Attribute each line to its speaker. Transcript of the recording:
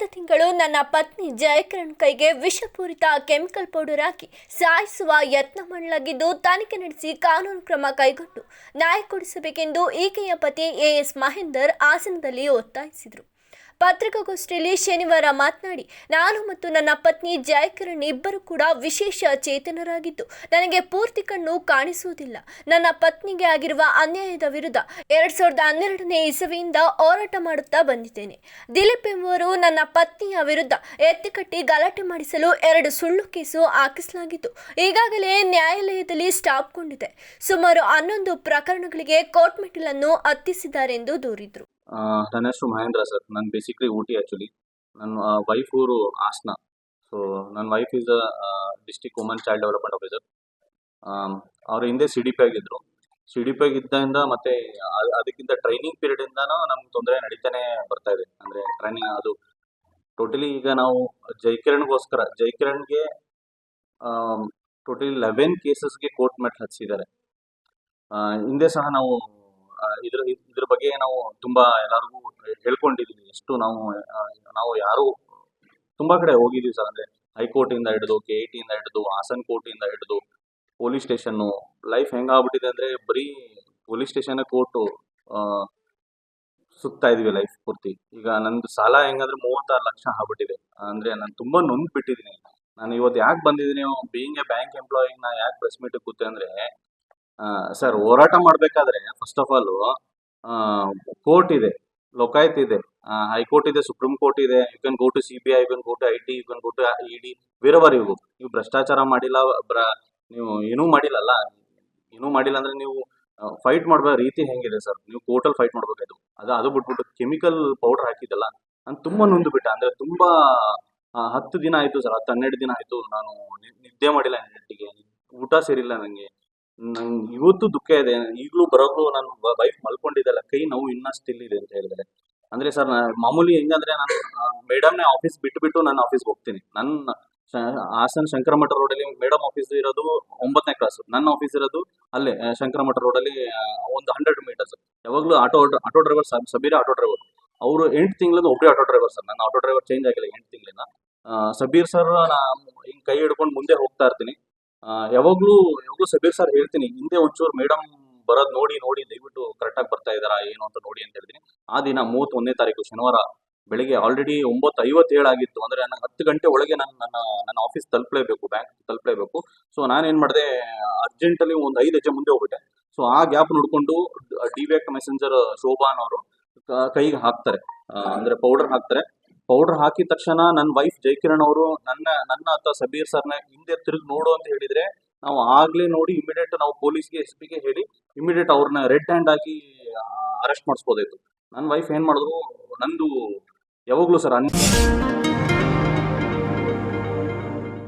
Speaker 1: ಕಳೆದ ತಿಂಗಳು ನನ್ನ ಪತ್ನಿ ಜಯಕಿರಣ್ ಕೈಗೆ ವಿಷಪೂರಿತ ಕೆಮಿಕಲ್ ಪೌಡರ್ ಹಾಕಿ ಸಾಯಿಸುವ ಯತ್ನ ಮಾಡಲಾಗಿದ್ದು ತನಿಖೆ ನಡೆಸಿ ಕಾನೂನು ಕ್ರಮ ಕೈಗೊಂಡು ನ್ಯಾಯ ಕೊಡಿಸಬೇಕೆಂದು ಈಕೆಯ ಪತಿ ಎಎಸ್ ಮಹೇಂದರ್ ಹಾಸನದಲ್ಲಿ ಒತ್ತಾಯಿಸಿದರು. ಪತ್ರಿಕಾಗೋಷ್ಠಿಯಲ್ಲಿ ಶನಿವಾರ ಮಾತನಾಡಿ, ನಾನು ಮತ್ತು ನನ್ನ ಪತ್ನಿ ಜಯಕಿರಣ್ ಇಬ್ಬರು ಕೂಡ ವಿಶೇಷ ಚೇತನರಾಗಿದ್ದು, ನನಗೆ ಪೂರ್ತಿ ಕಣ್ಣು ಕಾಣಿಸುವುದಿಲ್ಲ. ನನ್ನ ಪತ್ನಿಗೆ ಆಗಿರುವ ಅನ್ಯಾಯದ ವಿರುದ್ಧ ಎರಡ್ ಸಾವಿರದ ಹನ್ನೆರಡನೇ ಇಸವಿಯಿಂದ ಹೋರಾಟ ಮಾಡುತ್ತಾ ಬಂದಿದ್ದೇನೆ. ದಿಲೀಪ್ ಎಂಬುವರು ನನ್ನ ಪತ್ನಿಯ ವಿರುದ್ಧ ಎತ್ತಿಕಟ್ಟಿ ಗಲಾಟೆ ಮಾಡಿಸಲು ಎರಡು ಸುಳ್ಳು ಕೇಸು ಹಾಕಿಸಲಾಗಿತ್ತು. ಈಗಾಗಲೇ ನ್ಯಾಯಾಲಯದಲ್ಲಿ ಸ್ಟಾಪ್ಗೊಂಡಿದೆ ಸುಮಾರು ಹನ್ನೊಂದು ಪ್ರಕರಣಗಳಿಗೆ ಕೋರ್ಟ್ ಮೆಟ್ಟಿಲನ್ನು ಹತ್ತಿಸಿದ್ದಾರೆ ಎಂದು ದೂರಿದರು.
Speaker 2: ನನ್ನ ಹೆಸರು ಮಹೇಂದ್ರ ಸರ್. ನಾನು ಬೇಸಿಕ್ಲಿ ಊಟಿ ಆ್ಯಕ್ಚುಲಿ ನನ್ನ ವೈಫ್ ಊರು ಹಾಸನ. ಸೊ ನನ್ನ wife is district woman child development officer ಅವರು ಹಿಂದೆ ಸಿ ಡಿ ಪಿ ಆಗಿದ್ದರು ಸಿ ಡಿ ಪಿ ಆಗಿದ್ದರಿಂದ ಮತ್ತೆ ಅದಕ್ಕಿಂತ ಟ್ರೈನಿಂಗ್ ಪೀರಿಯಡಿಂದನೂ ನಮ್ಗೆ ತೊಂದರೆ ನಡೀತಾನೆ ಬರ್ತಾ ಇದೆ. ಅಂದರೆ ಟ್ರೈನಿಂಗ್ ಅದು ಟೋಟಲಿ ಈಗ ನಾವು ಜೈಕಿರಣ್ಗೋಸ್ಕರ, ಜೈಕಿರಣ್ಗೆ ಟೋಟಲಿ ಲೆವೆನ್ ಕೇಸಸ್ಗೆ ಕೋರ್ಟ್ ಮೆಟ್ ಹಚ್ಚಿದ್ದಾರೆ. ಹಿಂದೆ ಸಹ ನಾವು ಇದ್ರ ಇದ್ರ ಬಗ್ಗೆ ನಾವು ತುಂಬಾ ಎಲ್ಲರಿಗೂ ಹೇಳ್ಕೊಂಡಿದೀವಿ. ಎಷ್ಟು ನಾವು ನಾವು ಯಾರು ತುಂಬಾ ಕಡೆ ಹೋಗಿದೀವಿ ಸರ್. ಅಂದ್ರೆ ಹೈಕೋರ್ಟ್ ಇಂದ ಹಿಡಿದು ಕೆ ಐ ಟಿ ಇಂದ ಹಿಡಿದು, ಹಾಸನ್ ಕೋರ್ಟ್ ಇಂದ ಹಿಡಿದು, ಪೊಲೀಸ್ ಸ್ಟೇಷನ್ ಲೈಫ್ ಹೆಂಗಾಗ್ಬಿಟ್ಟಿದೆ ಅಂದ್ರೆ ಬರೀ ಪೊಲೀಸ್ ಸ್ಟೇಷನ್ ಕೋರ್ಟು ಸುತ್ತಾ ಇದೀವಿ ಲೈಫ್ ಪೂರ್ತಿ. ಈಗ ನಂದು ಸಾಲ ಹೆಂಗಂದ್ರೆ ಮೂವತ್ತಾರು ಲಕ್ಷ ಆಗ್ಬಿಟ್ಟಿದೆ. ಅಂದ್ರೆ ನಾನು ತುಂಬಾ ನೊಂದ್ ಬಿಟ್ಟಿದ್ದೀನಿ ನಾನು ಇವತ್ತು ಯಾಕೆ ಬಂದಿದ್ದೀನಿ ಬೀಯಿಂಗ್ ಎ ಬ್ಯಾಂಕ್ ಎಂಪ್ಲಾಯಿ ನಾ ಯಾಕೆ ಪ್ರೆಸ್ ಮೀಟ್ ಕೂತೆ ಅಂದ್ರೆ ಸರ್, ಹೋರಾಟ ಮಾಡಬೇಕಾದ್ರೆ ಫಸ್ಟ್ ಆಫ್ ಆಲ್ ಕೋರ್ಟ್ ಇದೆ ಲೋಕಾಯತ್ ಇದೆ. ಹೈಕೋರ್ಟ್ ಇದೆ, ಸುಪ್ರೀಂ ಕೋರ್ಟ್ ಇದೆ. You can go to C B I you can go to I T you can go to E D ಬೇರೆವರ್ ನೀವು ಭ್ರಷ್ಟಾಚಾರ ಮಾಡಿಲ್ಲ ಬ್ರ ನೀವು ಏನೂ ಮಾಡಿಲ್ಲಲ್ಲ, ಏನೂ ಮಾಡಿಲ್ಲ ಅಂದ್ರೆ ನೀವು ಫೈಟ್ ಮಾಡೋ ರೀತಿ ಹೆಂಗಿದೆ ಸರ್? ನೀವು ಕೋರ್ಟಲ್ಲಿ ಫೈಟ್ ಮಾಡ್ಬೇಕಾಯ್ತು ಅದು ಅದು ಬಿಟ್ಬಿಟ್ಟು ಕೆಮಿಕಲ್ ಪೌಡರ್ ಹಾಕಿದ್ದಲ್ಲ, ನಾನು ತುಂಬಾ ನೊಂದು ಬಿಟ್ಟ. ಅಂದ್ರೆ ತುಂಬಾ ಹತ್ತು ದಿನ ಆಯ್ತು ಸರ್, ಹತ್ತು ಹನ್ನೆರಡು ದಿನ ಆಯ್ತು ನಾನು ನಿದ್ದೆ ಮಾಡಿಲ್ಲ ನೆಟ್ಟಿಗೆ ಊಟ ಸೇರಿಲ್ಲ ನಂಗೆ. ನಂಗೆ ಇವತ್ತು ದುಃಖ ಇದೆ. ಈಗಲೂ ಬರೋದು ನನ್ನ ವೈಫ್ ಮಲ್ಕೊಂಡಿದ್ದಲ್ಲ ಕೈ ನೋವು ಇನ್ನಷ್ಟು ಸ್ಟಿಲ್ ಅಂತ ಹೇಳಿದ್ರೆ. ಅಂದ್ರೆ ಸರ್ ಮಾಮೂಲಿ ಹೆಂಗಂದ್ರೆ ನಾನು ಮೇಡಮ್ನೇ ಆಫೀಸ್ ಬಿಟ್ಟು ನಾನು ಆಫೀಸ್ಗೆ ಹೋಗ್ತೀನಿ. ನನ್ನ ಹಾಸನ್ ಶಂಕರಮಠ ರೋಡಲ್ಲಿ ಮೇಡಮ್ ಆಫೀಸ್ ಇರೋದು ಒಂಬತ್ತನೇ ಕ್ಲಾಸ್ ನನ್ನ ಆಫೀಸ್ ಇರೋದು ಅಲ್ಲೇ ಶಂಕರಮಠ ರೋಡಲ್ಲಿ ಒಂದು ಹಂಡ್ರೆಡ್ ಮೀಟರ್ಸ್ ಯಾವಾಗಲೂ auto auto driver Sabira auto driver ಅವರು ಎಂಟು ತಿಂಗಳಿಂದ ಒಬ್ಬರೇ ಆಟೋ ಡ್ರೈವರ್ ಸರ್. ನನ್ನ ಆಟೋ ಡ್ರೈವರ್ ಚೇಂಜ್ ಆಗಿಲ್ಲ ಎಂಟು ತಿಂಗಳಿಂದ. ಸಬೀರ್ ಸರ್ ಹಿಂಗ್ ಕೈ ಹಿಡ್ಕೊಂಡು ಮುಂದೆ ಹೋಗ್ತಾ ಇರ್ತೀನಿ. ಯಾವಾಗ್ಲೂ ಯಾವಾಗ್ಲೂ ಸಬೀರ್ ಸರ್ ಹೇಳ್ತೀನಿ, ಹಿಂದೆ ಒಂಚೂರು ಮೇಡಮ್ ಬರೋದ್ ನೋಡಿ ನೋಡಿ, ದಯವಿಟ್ಟು ಕರೆಕ್ಟಾಗಿ ಬರ್ತಾ ಇದಾರಾ ಏನು ಅಂತ ನೋಡಿ ಅಂತ ಹೇಳ್ತೀನಿ. ಆ ದಿನ ಮೂವತ್ತೊಂದನೇ ತಾರೀಕು ಶನಿವಾರ ಬೆಳಿಗ್ಗೆ ಆಲ್ರೆಡಿ ಒಂಬತ್ತು ಐವತ್ತೇಳು ಆಗಿತ್ತು. ಅಂದ್ರೆ ನನ್ನ ಹತ್ತು ಗಂಟೆ ಒಳಗೆ ನಾನು, ನನ್ನ ನನ್ನ ಆಫೀಸ್ ತಲುಪಲೇಬೇಕು ಬ್ಯಾಂಕ್ ತಲುಪಲೇಬೇಕು. ಸೊ ನಾನೇನ್ ಮಾಡಿದೆ ಅರ್ಜೆಂಟಲ್ಲಿ ಒಂದು ಐದು ಹೆಜ್ಜೆ ಮುಂದೆ ಹೋಗ್ಬಿಟ್ಟೆ. ಸೊ ಆ ಗ್ಯಾಪ್ ನೋಡ್ಕೊಂಡು ಎಕ್ ಮೆಸೆಂಜರ್ ಶೋಭಾನ್ ಅವರು ಕೈಗೆ ಹಾಕ್ತಾರೆ. ಅಂದ್ರೆ ಪೌಡರ್ ಹಾಕ್ತಾರೆ. ಪೌಡರ್ ಹಾಕಿದ ತಕ್ಷಣ ನನ್ನ ವೈಫ್ ಜೈಕಿರಣ್ ಅವರು ನನ್ನ ನನ್ನ ಅಥವಾ ಸಬೀರ್ ಸರ್ನ ಹಿಂದೆ ತಿರುಗಿ ನೋಡು ಅಂತ ಹೇಳಿದ್ರೆ ನಾವು ಆಗ್ಲೇ ನೋಡಿ ಇಮಿಡಿಯೇಟ್ ನಾವು ಪೊಲೀಸ್ಗೆ ಎಸ್ ಪಿಗೆ ಹೇಳಿ ಇಮಿಡಿಯೇಟ್ ಅವ್ರನ್ನ ರೆಡ್ ಹ್ಯಾಂಡ್ ಆಗಿ ಅರೆಸ್ಟ್ ಮಾಡಿಸ್ಬೋದಾಯ್ತು. ನನ್ನ ವೈಫ್ ಏನ್ ಮಾಡಿದ್ರು, ನಂದು ಯಾವಾಗ್ಲೂ ಸರ್ ಅನ್